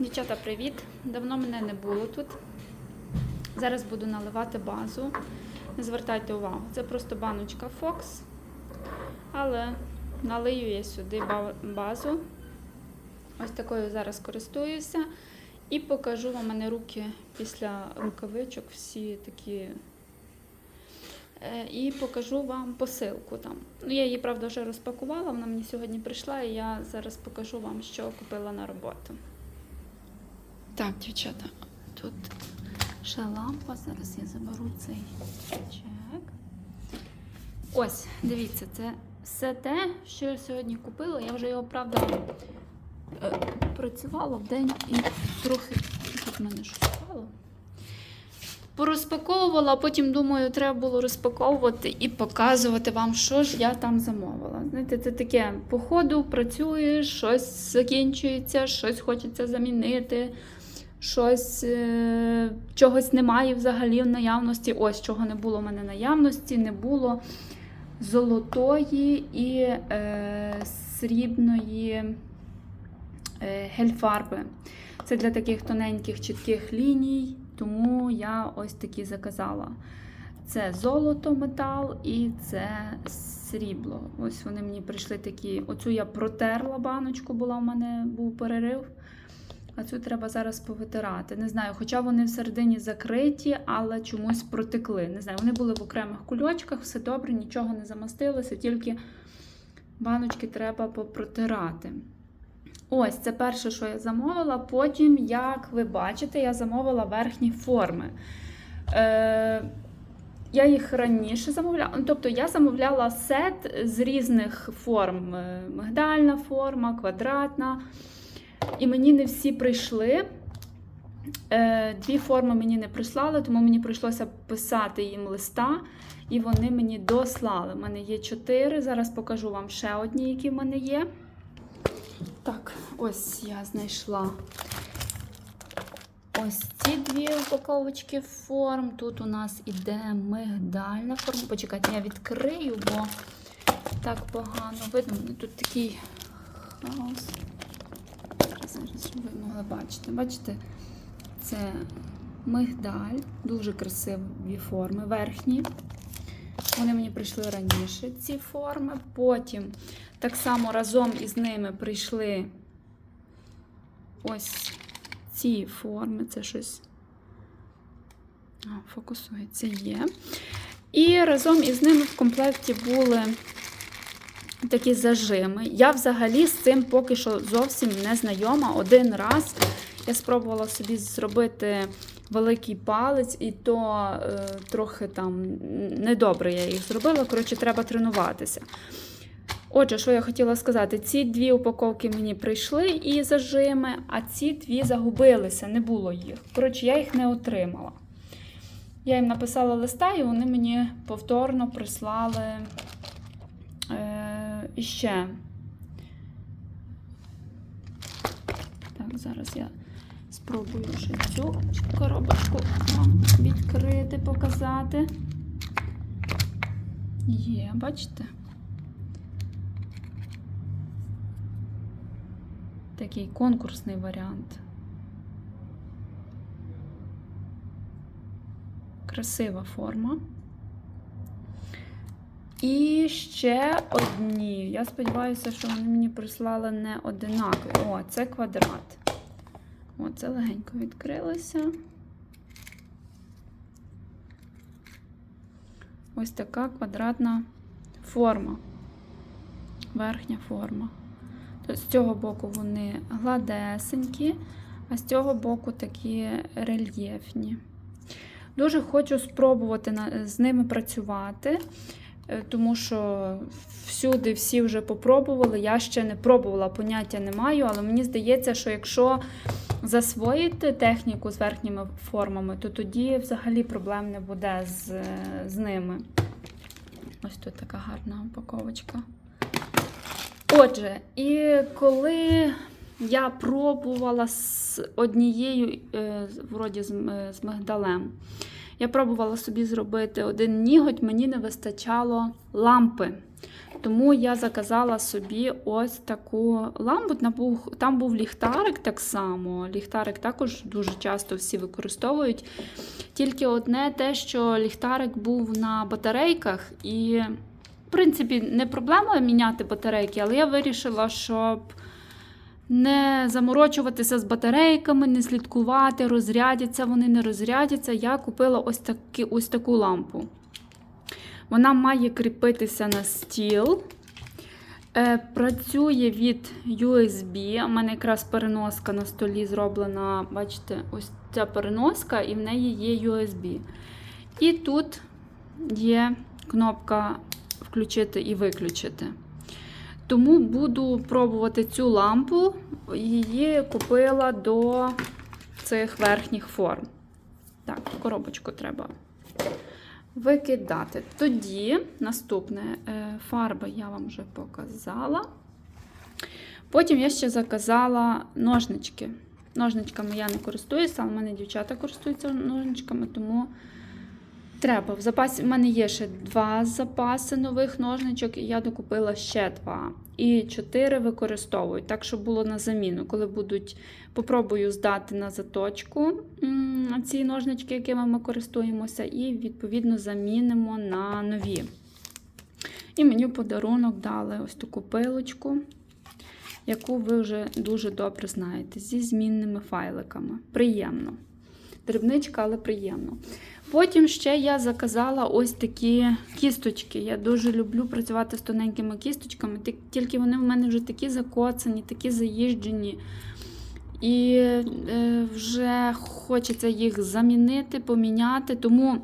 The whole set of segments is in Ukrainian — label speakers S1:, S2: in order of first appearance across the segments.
S1: Дівчата, привіт! Давно мене не було тут. Зараз буду наливати базу. Не звертайте увагу, це просто баночка Fox. Але налию я сюди базу. Ось такою зараз користуюся. І покажу вам У мене руки після рукавичок, всі такі. Е, І покажу вам посилку там. Ну, я її, правда, вже розпакувала, вона мені сьогодні прийшла, і я зараз покажу вам, що купила на роботу. Так, дівчата, тут ще лампа. Зараз я заберу цей чек. Ось, дивіться, це все те, що я сьогодні купила. Я вже його, правда, е, працювала в день і трохи тут мене впало. Порозпаковувала, а потім думаю, треба було розпаковувати і показувати вам, що ж я там замовила. Знаєте, це таке по ходу працюєш, щось закінчується, щось хочеться замінити, щось е- чогось немає взагалі в наявності. Ось чого не було в мене наявності, не було золотої і е- срібної е- гельфарби. Це для таких тоненьких, чітких ліній, тому я ось такі заказала. Це золото метал і це срібло. Ось вони мені прийшли такі. Оцю я протерла баночку, була в мене був перерив. А цю треба зараз повитирати. Не знаю, хоча вони всередині закриті, але чомусь протекли. Не знаю, вони були в окремих кульочках, все добре, нічого не замастилося, тільки баночки треба попротирати. Ось це перше, що я замовила. Потім, як ви бачите, я замовила верхні форми. Е, я їх раніше замовляла. Ну, Тобто я замовляла сет з різних форм: Е, мигдальна форма, квадратна. І мені не всі прийшли. Е, Дві форми мені не прислали, тому мені прийшлося писати їм листа, і вони мені дослали. У мене є чотири. Зараз покажу вам ще одні, які в мене є. Так, ось я знайшла ось ці дві упаковочки форм. Тут у нас іде мигдальна форма. Почекайте, я відкрию, бо так погано видно. Тут такий хаос. Зараз, щоб ви могли бачити. Бачите, це мигдаль, дуже красиві форми, верхні. Вони мені прийшли раніше, ці форми. Потім так само разом із ними прийшли ось ці форми. Це щось фокусується є. І разом із ними в комплекті були такі зажими. Я взагалі з цим поки що зовсім не знайома. Один раз я спробувала собі зробити великий палець, і то е, трохи там недобре я їх зробила. Коротше, треба тренуватися. Отже, що я хотіла сказати, ці дві упаковки мені прийшли і зажими, а ці дві загубилися, не було їх. Коротше, я їх не отримала. Я їм написала листа, і вони мені повторно прислали іще. Так, зараз я спробую ще цю коробочку вам відкрити, показати. Є, бачите? Такий конкурсний варіант. Красива форма. І ще одні. Я сподіваюся, що вони мені прислали не одинакові. О, це квадрат. О, це легенько відкрилося. Ось така квадратна форма. Верхня форма. З цього боку вони гладесенькі, а з цього боку такі рельєфні. Дуже хочу спробувати з ними працювати, тому що всюди всі вже попробували. Я ще не пробувала, поняття не маю, але мені здається, що якщо засвоїти техніку з верхніми формами, то тоді взагалі проблем не буде з, з ними. Ось тут така гарна упаковочка. Отже, і коли я пробувала з однією, е, вроді з, е, з мигдалем, я пробувала собі зробити один ніготь, мені не вистачало лампи. Тому я заказала собі ось таку лампу. Там був, ліхтарик так само. Ліхтарик також дуже часто всі використовують. Тільки одне те, що ліхтарик був на батарейках, і, в принципі, не проблема міняти батарейки, але я вирішила, щоб не заморочуватися з батарейками, не слідкувати, розрядяться вони, не розрядяться. Я купила ось, таки, ось таку лампу. Вона має кріпитися на стіл. Е, працює від USB. У мене якраз переноска на столі зроблена, бачите, ось ця переноска, і в неї є USB. І тут є кнопка включити і виключити. Тому буду пробувати цю лампу. Її купила до цих верхніх форм. Так, коробочку треба викидати. Тоді наступне е, фарби я вам вже показала. Потім я ще заказала ножнички. Ножничками я не користуюся, але в мене дівчата користуються ножничками, тому треба. В запасі в мене є ще два запаси нових ножничок, і я докупила ще два. І чотири використовую, так, щоб було на заміну. Коли будуть, попробую здати на заточку ці ножнички, якими ми користуємося, і відповідно замінимо на нові. І мені подарунок дали ось таку пилочку, яку ви вже дуже добре знаєте, зі змінними файликами. Приємно. Дрібничка, але приємно. Потім ще я заказала ось такі кісточки. Я дуже люблю працювати з тоненькими кісточками, тільки вони в мене вже такі закоцані, такі заїжджені. І е, вже хочеться їх замінити, поміняти. Тому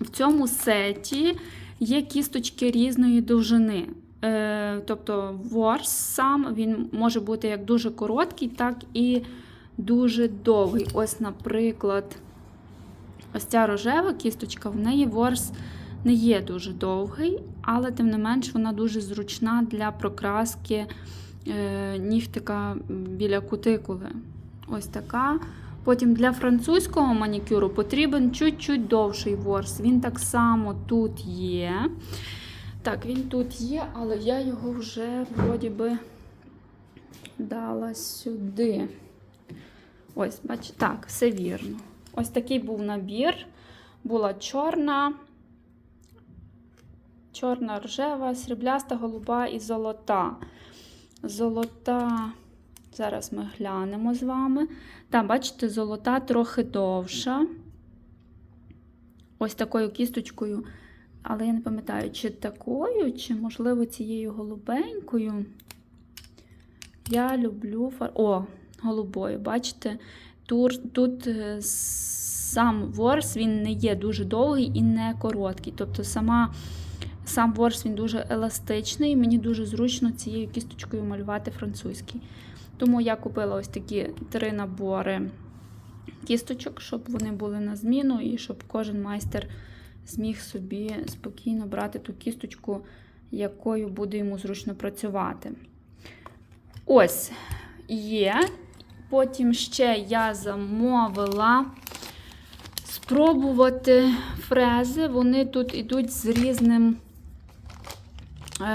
S1: в цьому сеті є кісточки різної довжини. Е, тобто ворс сам він може бути як дуже короткий, так і дуже довгий. Ось, наприклад, ось ця рожева кісточка, в неї ворс не є дуже довгий, але тим не менш вона дуже зручна для прокраски е, нігтика біля кутикули. Ось така. Потім для французького манікюру потрібен чуть-чуть довший ворс. Він так само тут є. Так, він тут є, але я його вже вроді би дала сюди. Ось, бачите, так, все вірно. Ось такий був набір. Була чорна, чорна рожева, срібляста, голуба і золота. Золота, зараз ми глянемо з вами. Там, бачите, золота трохи довша. Ось такою кісточкою. Але я не пам'ятаю, чи такою, чи, можливо, цією голубенькою. Я люблю фар... О, голубою. Бачите, тут, тут е, сам ворс він не є дуже довгий і не короткий. Тобто сама, сам ворс він дуже еластичний, і мені дуже зручно цією кісточкою малювати французький. Тому я купила ось такі три набори кісточок, щоб вони були на зміну, і щоб кожен майстер зміг собі спокійно брати ту кісточку, якою буде йому зручно працювати. Ось є. Потім ще я замовила спробувати фрези. Вони тут йдуть з різним, е,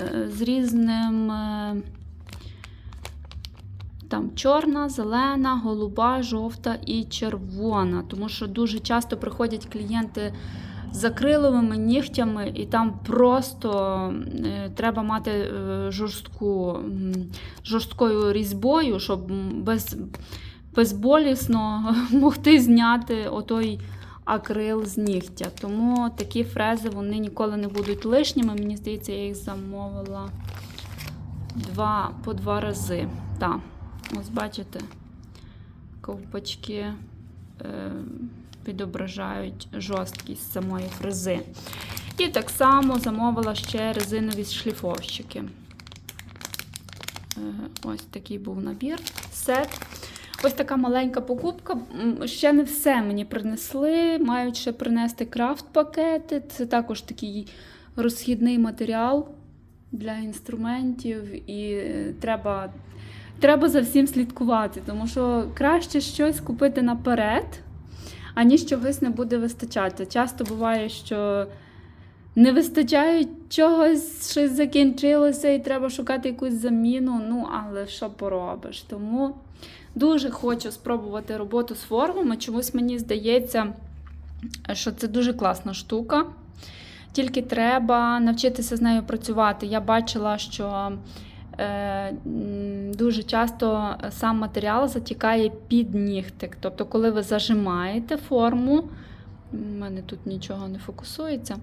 S1: е, з різним е, там чорна, зелена, голуба, жовта і червона. Тому що дуже часто приходять клієнти з акриловими нігтями, і там просто е, треба мати е, жорстку, жорсткою різьбою, щоб без, безболісно могти зняти отой акрил з нігтя. Тому такі фрези вони ніколи не будуть лишніми. Мені здається, я їх замовила два, по два рази. Так, ось бачите, ковпачки. Е, відображають жорсткість самої фрези. І так само замовила ще резинові шліфовщики. Е, Ось такий був набір, сет. Ось така маленька покупка. Ще не все мені принесли. Мають ще принести крафт-пакети. Це також такий розхідний матеріал для інструментів. І е, треба, треба за всім слідкувати, тому що краще щось купити наперед аніж чогось не буде вистачати. Часто буває, що не вистачає чогось, щось закінчилося і треба шукати якусь заміну. Ну, але що поробиш? Тому дуже хочу спробувати роботу з формами. Чомусь мені здається, що це дуже класна штука. Тільки треба навчитися з нею працювати. Я бачила, що е, дуже часто сам матеріал затікає під нігтик. Тобто, коли ви зажимаєте форму, у мене тут нічого не фокусується.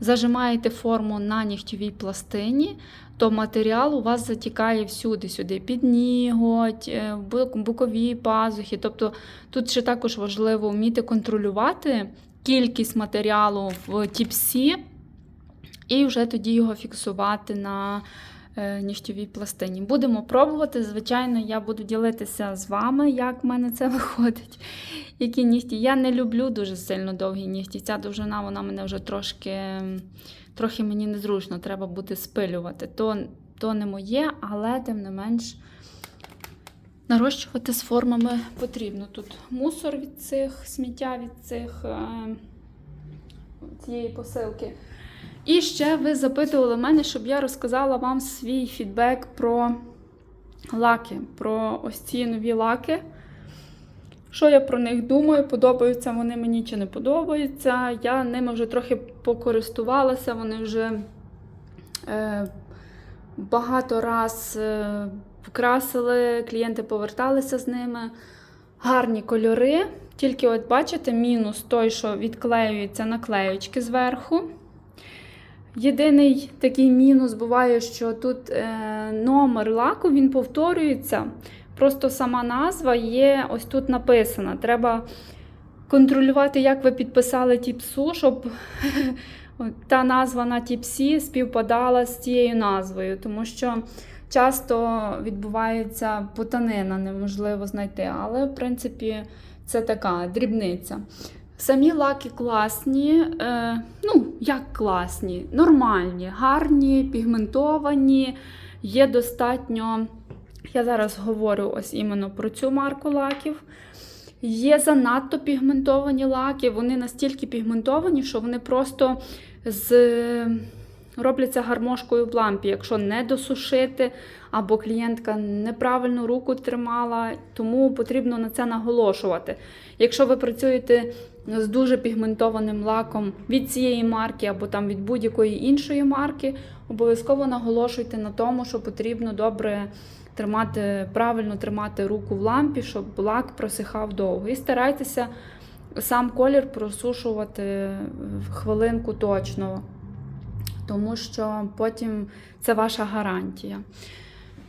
S1: Зажимаєте форму на нігтєвій пластині, то матеріал у вас затікає всюди, сюди, під ніготь, е, бокові пазухи. Тобто тут ще також важливо вміти контролювати кількість матеріалу в тіпсі, і вже тоді його фіксувати на е, нігтєвій пластині. Будемо пробувати. Звичайно, я буду ділитися з вами, як в мене це виходить. Які нігті. Я не люблю дуже сильно довгі нігті. Ця довжина вона мене вже трошки, трохи мені незручно, треба буде спилювати. То, то не моє, але тим не менш. Нарощувати з формами потрібно. Тут мусор від цих, сміття від цих е, цієї посилки. І ще ви запитували мене, щоб я розказала вам свій фідбек про лаки, про ось ці нові лаки. Що я про них думаю, подобаються вони мені чи не подобаються. Я ними вже трохи покористувалася, вони вже е, багато раз е, вкрасили, клієнти поверталися з ними. Гарні кольори. Тільки, от бачите, мінус той, що відклеюються наклеючки зверху. Єдиний такий мінус буває, що тут е, номер лаку він повторюється. Просто сама назва є ось тут написана. Треба контролювати, як ви підписали тіпсу, щоб та назва на тіпсі співпадала з цією назвою. Тому що часто відбувається путанина, неможливо знайти. Але, в принципі, це така дрібниця. Самі лаки класні, е, ну, як класні, нормальні, гарні, пігментовані, є достатньо. Я зараз говорю ось іменно про цю марку лаків. Є занадто пігментовані лаки, вони настільки пігментовані, що вони просто з... робляться гармошкою в лампі, якщо не досушити, або клієнтка неправильно руку тримала, тому потрібно на це наголошувати. Якщо ви працюєте з дуже пігментованим лаком від цієї марки або там від будь-якої іншої марки, обов'язково наголошуйте на тому, що потрібно добре тримати, правильно тримати руку в лампі, щоб лак просихав довго. І старайтеся сам колір просушувати в хвилинку точно, тому що потім це ваша гарантія.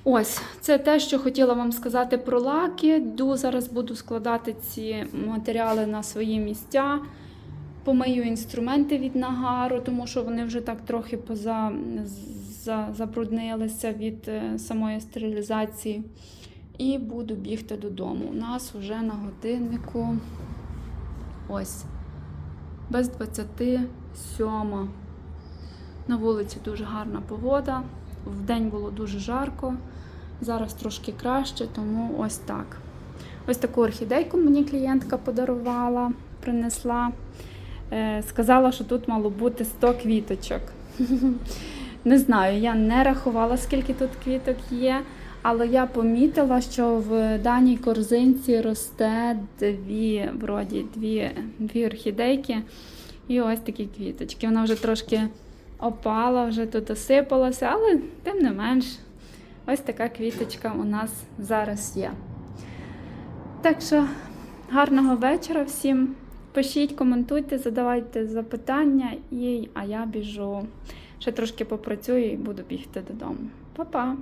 S1: Ось, це те, що хотіла вам сказати про лаки. Йду зараз буду складати ці матеріали на свої місця. Помию інструменти від нагару, тому що вони вже так трохи поза, за, забруднилися від е, самої стерилізації. І буду бігти додому. У нас вже на годиннику ось без 27. На вулиці дуже гарна погода. Вдень було дуже жарко. Зараз трошки краще, тому ось так. Ось таку орхідейку мені клієнтка подарувала, принесла. Е, сказала, що тут мало бути 100 квіточок. Не знаю, я не рахувала, скільки тут квіток є, але я помітила, що в даній корзинці росте дві, вроді, дві, дві орхідейки і ось такі квіточки. Вона вже трошки опала, вже тут осипалася, але тим не менш, ось така квіточка у нас зараз є. Так що, гарного вечора всім. Пишіть, коментуйте, задавайте запитання, і, а я біжу. Ще трошки попрацюю і буду бігти додому. Па-па!